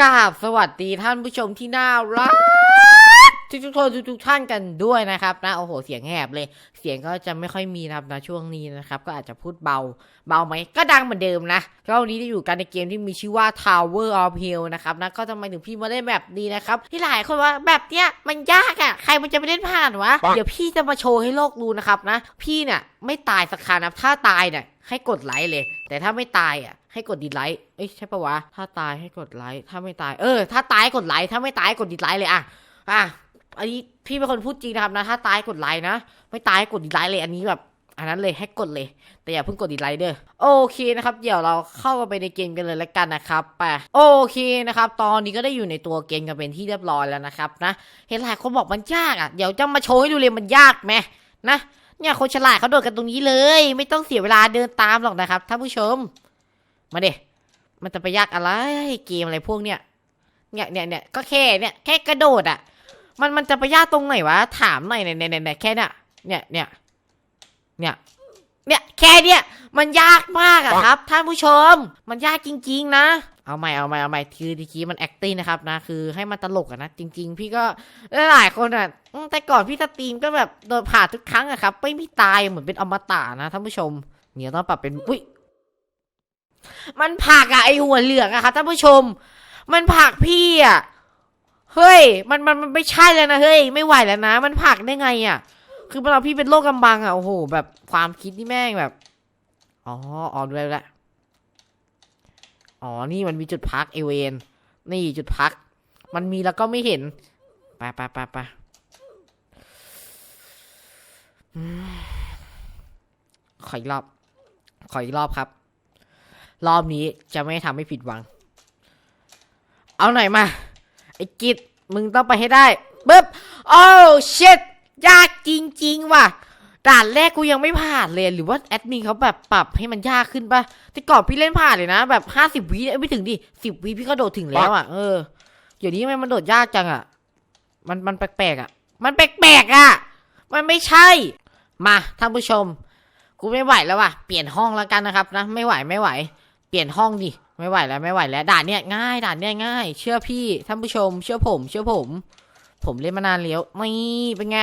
กราบสวัสดีท่านผู้ชมที่น่ารักทุกทุกๆคนทุกๆท่านกันด้วยนะครับนะโอ้โหเสียงแหบเลย เสียงก็จะไม่ค่อยมีนะครับนะช่วงนี้นะครับ ก็อาจจะพูดเบา เบาไหมก็ดังเหมือนเดิมนะก็วันนี้ได้อยู่กันในเกมที่มีชื่อว่า Tower of Hell นะครับนะก็ทำไมถึงพี่มาเล่นแบบนี้นะครับ ที่หลายคนว่าแบบเนี้ยมันยากอะ่ะใครมันจะไปเล่นผ่านวะเดี๋ยวพี่จะมาโชว์ให้โลกรู้นะครับนะ พี่เนี่ยไม่ตายสักครั้งนะถ้าตายเนี่ยให้กดไลค์เลย แต่ถ้าไม่ตายอะ ให้กดดีไลค์เอ้ยใช่ปะวะ ถ้าตายให้กดไลค์ ถ้าไม่ตาย เออ ถ้าตายให้กดไลค์ ถ้าไม่ตายให้กดดีไลค์เลยอะอะ อันนี้พี่เป็นคนพูดจริงนะครับนะ ถ้าตายกดไลค์นะ ไม่ตายให้กดดีไลค์เลย อันนี้แบบ อันนั้นเลยให้กดเลย แต่อย่าเพิ่งกดดีไลค์เด้อ โอเคนะครับ เดี๋ยวเราเข้าไปในเกมกันเลยแล้วกันนะครับไปโอเคนะครับ ตอนนี้ก็ได้อยู่ในตัวเกมกันเป็นที่เรียบร้อยแล้วนะครับนะ เห็นหลายคนบอกมันยากอะ เดี๋ยวจะมาโชว์ให้ดูเลยมันยากไหมนะเนี่ยคนฉลาดเขาโดดกันตรงนี้เลย ไม่ต้องเสียเวลาเดินตามหรอกนะครับท่านผู้ชม มาเดมันจะไปยากอะไรเกมอะไรพวกเนี้ยเนี่ยเนี่ยเนี่ยก็แค่เนี่ยแค่กระโดดอะ มันมันจะไปยากตรงไหนวะถามหน่อยเนี่ยเนี่ยเนี่ยแค่เนี่ยเนี่ยเนี่ยเนี่ยเนี่ยแค่เนี่ยมันยากมากอะครับท่านผู้ชม มันยากจริง ๆ นะ เอาใหม่เอาใหม่เอาใหม่คือทีกี้มัน acting นะครับนะคือให้มันตลกอะนะจริง ๆ พี่ก็หลายคนอะแต่ก่อนพี่สตรีมก็แบบโดนผ่าทุกครั้งอะครับ ไม่มีตายเหมือนเป็นอมตะนะท่านผู้ชม เนี่ยต้องปรับเป็นอุ้ย มันผักอะไอหัวเหลืองอะครับท่านผู้ชม มันผักพี่อะเฮ้ย มันมันมันไม่ใช่แล้วนะเฮ้ยไม่ไหวแล้วนะ มันผักได้ไงอะคือเราพี่เป็นโรคกำบังอะโอ้โห แบบความคิดนี่แม่งแบบอ๋อออนด้วละอ๋อ นี่มันมีจุดพักเอเวนนี่จุดพัก มันมีแล้วก็ไม่เห็นไปไปไปไปขออีกรอบ ขออีกรอบครับ รอบนี้จะไม่ทำให้ผิดหวัง เอาหน่อยมา ไอ้กิดมึงต้องไปให้ได้ปึ๊บโอ้ชิตยากจริง ๆ ว่ะด่านแรกกูยังไม่ผ่านเลยหรือว่าแอดมินเขาแบบปรับให้มันยากขึ้นปะแต่ก่อนพี่เล่นผ่านเลยนะ แบบห้าสิบวิเอ้ยไม่ถึงดิสิบวิพี่ก็โดดถึงแล้วอะเออเดี๋ยวนี้ทำไมมันโดดยากจังอะ มันมันแปลกๆอะ มันแปลกๆอะ มันไม่ใช่ มาท่านผู้ชม กูไม่ไหวแล้วว่ะ เปลี่ยนห้องแล้วกันนะครับนะ ไม่ไหวไม่ไหว เปลี่ยนห้องดิ ไม่ไหวแล้วไม่ไหวแล้ว ด่านเนี้ยง่ายด่านเนี้ยง่าย เชื่อพี่ท่านผู้ชม เชื่อผม เชื่อผม ผมเล่นมานานแล้วไม่เป็นไง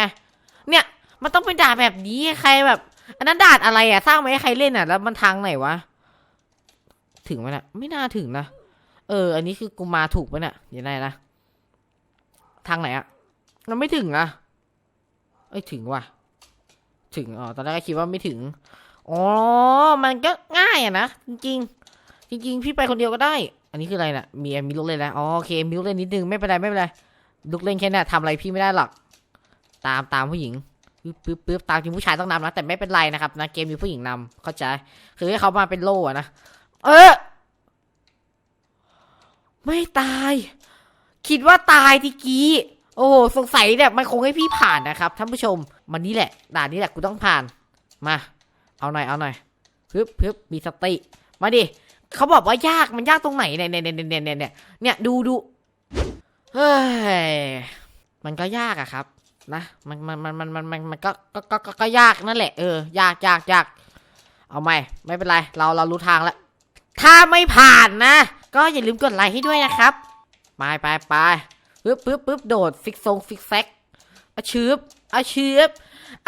เนี่ยมันต้องเป็นด่านแบบนี้ใครแบบ อันนั้นด่านอะไรอะสร้างมาให้ใครเล่นอะ แล้วมันทางไหนวะ ถึงไหมนะไม่น่าถึงนะ เออ อันนี้คือกูมาถูกปะเนี่ยเดี๋ยวไหนนะ ทางไหนอะมันไม่ถึงอะเอ้ยถึงว่ะ ถึงอ๋อตอนแรกก็คิดว่าไม่ถึงอ๋อ มันก็ง่ายอะนะ จริงๆ จริงๆ พี่ไปคนเดียวก็ได้ อันนี้คืออะไรน่ะ มีมีลูกเล่นแล้วอ๋อโอเคมีลูกเล่นนิดนึงไม่เป็นไรไม่เป็นไรลูกเล่นแค่นี้ยทำอะไรพี่ไม่ได้หรอก ตามตามผู้หญิงปึ๊บปึ๊บปึ๊บตามจริงผู้ชายต้องนำนะแต่ไม่เป็นไรนะครับนะเกมมีผู้หญิงนำเข้าใจ คือให้เขามาเป็นโล่อะนะเออ ไม่ตาย คิดว่าตายทีกี้ โอ้โหสงสัยเนี่ยมันคงให้พี่ผ่านนะครับท่านผู้ชม มันนี่แหละ ด่านนี้แหละกูต้องผ่าน มา เอาหน่อยเอาหน่อยพึบพึบมีสติ มาดิ เขาบอกว่ายากมันยากตรงไหนเนี่ยเนี่ยเนี่ยเนี่ยเนี่ยเนี่ยเนี่ยดูดูเฮ้ยมันก็ยากอะครับ นะมันมันมันมันมันมันมันก็ก็ก็ก็ยากนั่นแหละเออยากยากยากเอาใหม่ไม่เป็นไร เราเรารู้ทางแล้ว ถ้าไม่ผ่านนะ ก็อย่าลืมกดไลค์ให้ด้วยนะครับไปไปไปปึ๊บปึ๊บปึ๊บโดดฟิกซงฟิกแซกอาชืบอาชืบ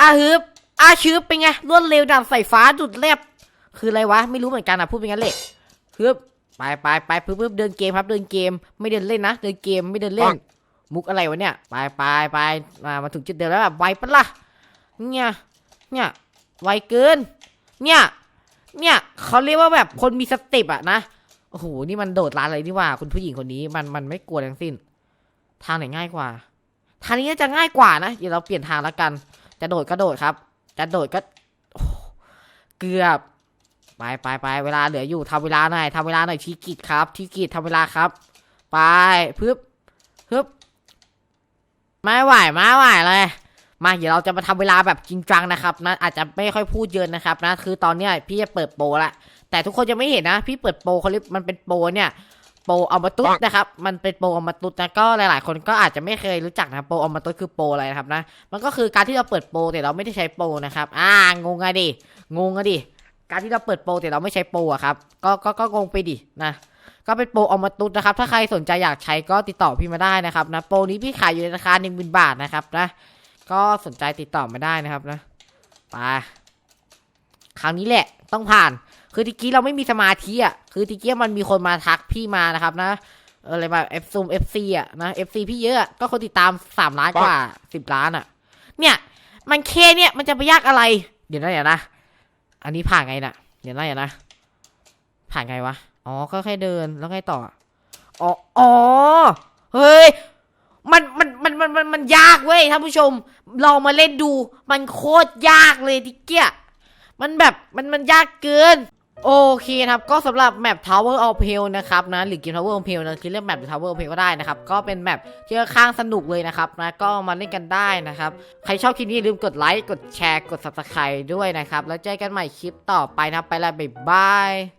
อาฮึบอาชืบเป็นไงรวดเร็วดังใส่ฟ้าดุดแลบคืออะไรวะ ไม่รู้เหมือนกันอะ พูดเป็นงั้นแหละ ปึ๊บไปไปไปปึ๊บปึ๊บเดินเกมครับเดินเกม ไม่เดินเล่นนะ เดินเกมไม่เดินเล่น มุกอะไรวะเนี่ย ไปไปไปมามาถึงจุดเดิมแล้วแบบไวปะล่ะเนี่ยเนี่ยไวเกิน เนี่ยเนี่ยเขาเรียกว่าแบบคนมีสติปอะนะโอ้โหนี่มันโดดร้านอะไรนี่ว่า คุณผู้หญิงคนนี้มันมันไม่กลัวทั้งสิ้น ทางไหนง่ายกว่า ทางนี้น่าจะง่ายกว่านะเดี๋ยวเราเปลี่ยนทางแล้วกัน จะโดดก็โดดครับ จะโดดก็โอ้เกือบ ไปไปไปเวลาเหลืออยู่ทำเวลาหน่อยทำเวลาหน่อยทีกิจครับทีกิจทำเวลาครับ ไปพึบพึบไม่ไหวไม่ไหวเลยมาเดี๋ยวเราจะมาทำเวลาแบบจริงจังนะครับนะอาจจะไม่ค่อยพูดเยอะนะครับนะคือตอนเนี้ยพี่จะเปิดโปรละแต่ทุกคนจะไม่เห็นนะ พี่เปิดโปรเขาเรียกมันเป็นโปรเนี่ยโปรเอามาตุดนะครับ มันเป็นโปรเอามาตุดนะก็หลาย ๆ คนก็อาจจะไม่เคยรู้จักนะโปรเอามาตุดคือโปรอะไรนะครับนะมันก็คือการที่เราเปิดโปรแต่เราไม่ได้ใช้โปรนะครับ อ่างงอะดิงงอะดิ การที่เราเปิดโปรแต่เราไม่ใช้โปรอะครับ ก็ก็ก็งงไปดินะก็เป็นโปรออมาตุสนะครับ ถ้าใครสนใจอยากใช้ก็ติดต่อพี่มาได้นะครับนะโปรนี้พี่ขายอยู่ในราคาหนึ่งหมื่นบาทนะครับนะก็สนใจติดต่อมาได้นะครับนะไปคราวนี้แหละต้องผ่าน คือตะกี้เราไม่มีสมาธิอะคือตะกี้มันมีคนมาทักพี่มานะครับนะอะไรแบบเอฟซูมเอฟซีอะนะเอฟซีพี่เยอะอะก็คนติดตามสามล้านกว่าสิบล้านอะ เนี่ย มันเคเนี่ยมันจะไปยากอะไร เดี๋ยวนะเดี๋ยวนะ อันนี้ผ่านไงน่ะเดี๋ยวนะเดี๋ยวนะผ่านไงวะ อ๋อก็แค่เดินแล้วไงต่อ อ๋ออ๋อเฮ้ย มันมันมันมันมันมันยากเว้ยท่านผู้ชม ลองมาเล่นดู มันโคตรยากเลยทิเกียมันแบบมันมันยากเกิน โอเคนะครับ ก็สำหรับแมป Tower of Hell นะครับนะหรือเกม Tower of Hell นะคือเรียกแมป Tower of Hell ก็ได้นะครับ ก็เป็นแมปที่ค่อนข้างสนุกเลยนะครับนะก็มาเล่นกันได้นะครับ ใครชอบคลิปนี้ลืมกดไลค์กดแชร์กด Subscribe ด้วยนะครับ แล้วเจอกันใหม่คลิปต่อไปนะไปแล้วบ๊ายบาย